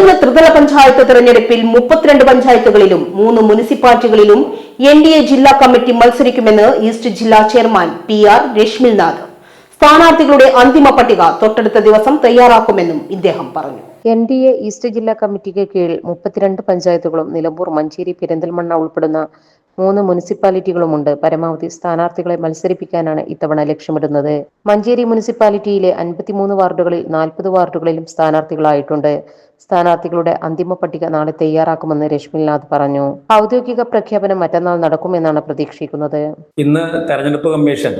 കഴിഞ്ഞ ത്രിതല പഞ്ചായത്ത് തെരഞ്ഞെടുപ്പിൽ മുപ്പത്തിരണ്ട് പഞ്ചായത്തുകളിലും മൂന്ന് മുനിസിപ്പാലിറ്റികളിലും എൻ ഡി എ ജില്ലാ കമ്മിറ്റി മത്സരിക്കുമെന്ന് ഈസ്റ്റ് ജില്ലാ ചെയർമാൻ പി ആർ രശ്മിൽനാഥ്. സ്ഥാനാർത്ഥികളുടെ അന്തിമ പട്ടിക തൊട്ടടുത്ത ദിവസം തയ്യാറാക്കുമെന്നും ഇദ്ദേഹം പറഞ്ഞു. എൻ ഡി എ ഈസ്റ്റ് ജില്ലാ കമ്മിറ്റിക്ക് കീഴിൽ മുപ്പത്തിരണ്ട് പഞ്ചായത്തുകളും നിലമ്പൂർ മഞ്ചേരി പെരിന്തൽമണ്ണ ഉൾപ്പെടുന്ന മൂന്ന് മുനിസിപ്പാലിറ്റികളുമുണ്ട്. പരമാവധി സ്ഥാനാർത്ഥികളെ മത്സരിപ്പിക്കാനാണ് ഇത്തവണ ലക്ഷ്യമിടുന്നത്. മഞ്ചേരി മുനിസിപ്പാലിറ്റിയിലെ അൻപത്തിമൂന്ന് വാർഡുകളിൽ നാൽപ്പത് വാർഡുകളിലും സ്ഥാനാർത്ഥികളായിട്ടുണ്ട്. സ്ഥാനാർത്ഥികളുടെ അന്തിമ പട്ടിക നാളെ തയ്യാറാക്കുമെന്ന് രശ്മിനാഥ് പറഞ്ഞു. ഔദ്യോഗിക പ്രഖ്യാപനം മറ്റന്നാൾ നടക്കുമെന്നാണ് പ്രതീക്ഷിക്കുന്നത്. ഇന്ന് തെരഞ്ഞെടുപ്പ് കമ്മീഷൻ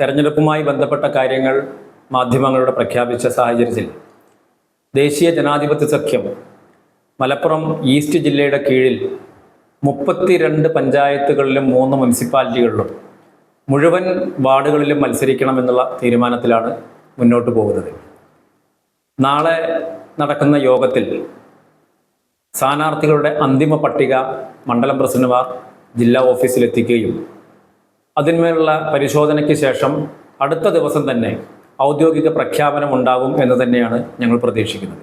തെരഞ്ഞെടുപ്പുമായി ബന്ധപ്പെട്ട കാര്യങ്ങൾ മാധ്യമങ്ങളോട് പ്രഖ്യാപിച്ച സാഹചര്യത്തിൽ ദേശീയ ജനാധിപത്യ സഖ്യം മലപ്പുറം ഈസ്റ്റ് ജില്ലയുടെ കീഴിൽ മുപ്പത്തിരണ്ട് പഞ്ചായത്തുകളിലും മൂന്ന് മുനിസിപ്പാലിറ്റികളിലും മുഴുവൻ വാർഡുകളിലും മത്സരിക്കണം എന്നുള്ള തീരുമാനത്തിലാണ് മുന്നോട്ട് പോകുന്നത്. നാളെ നടക്കുന്ന യോഗത്തിൽ സ്ഥാനാർത്ഥികളുടെ അന്തിമ പട്ടിക മണ്ഡലം പ്രസിഡന്റുമാർ ജില്ലാ ഓഫീസിലെത്തിക്കുകയും അതിന്മേലുള്ള പരിശോധനയ്ക്ക് ശേഷം അടുത്ത ദിവസം തന്നെ ഔദ്യോഗിക പ്രഖ്യാപനം ഉണ്ടാകും എന്ന് തന്നെയാണ് ഞങ്ങൾ പ്രതീക്ഷിക്കുന്നത്.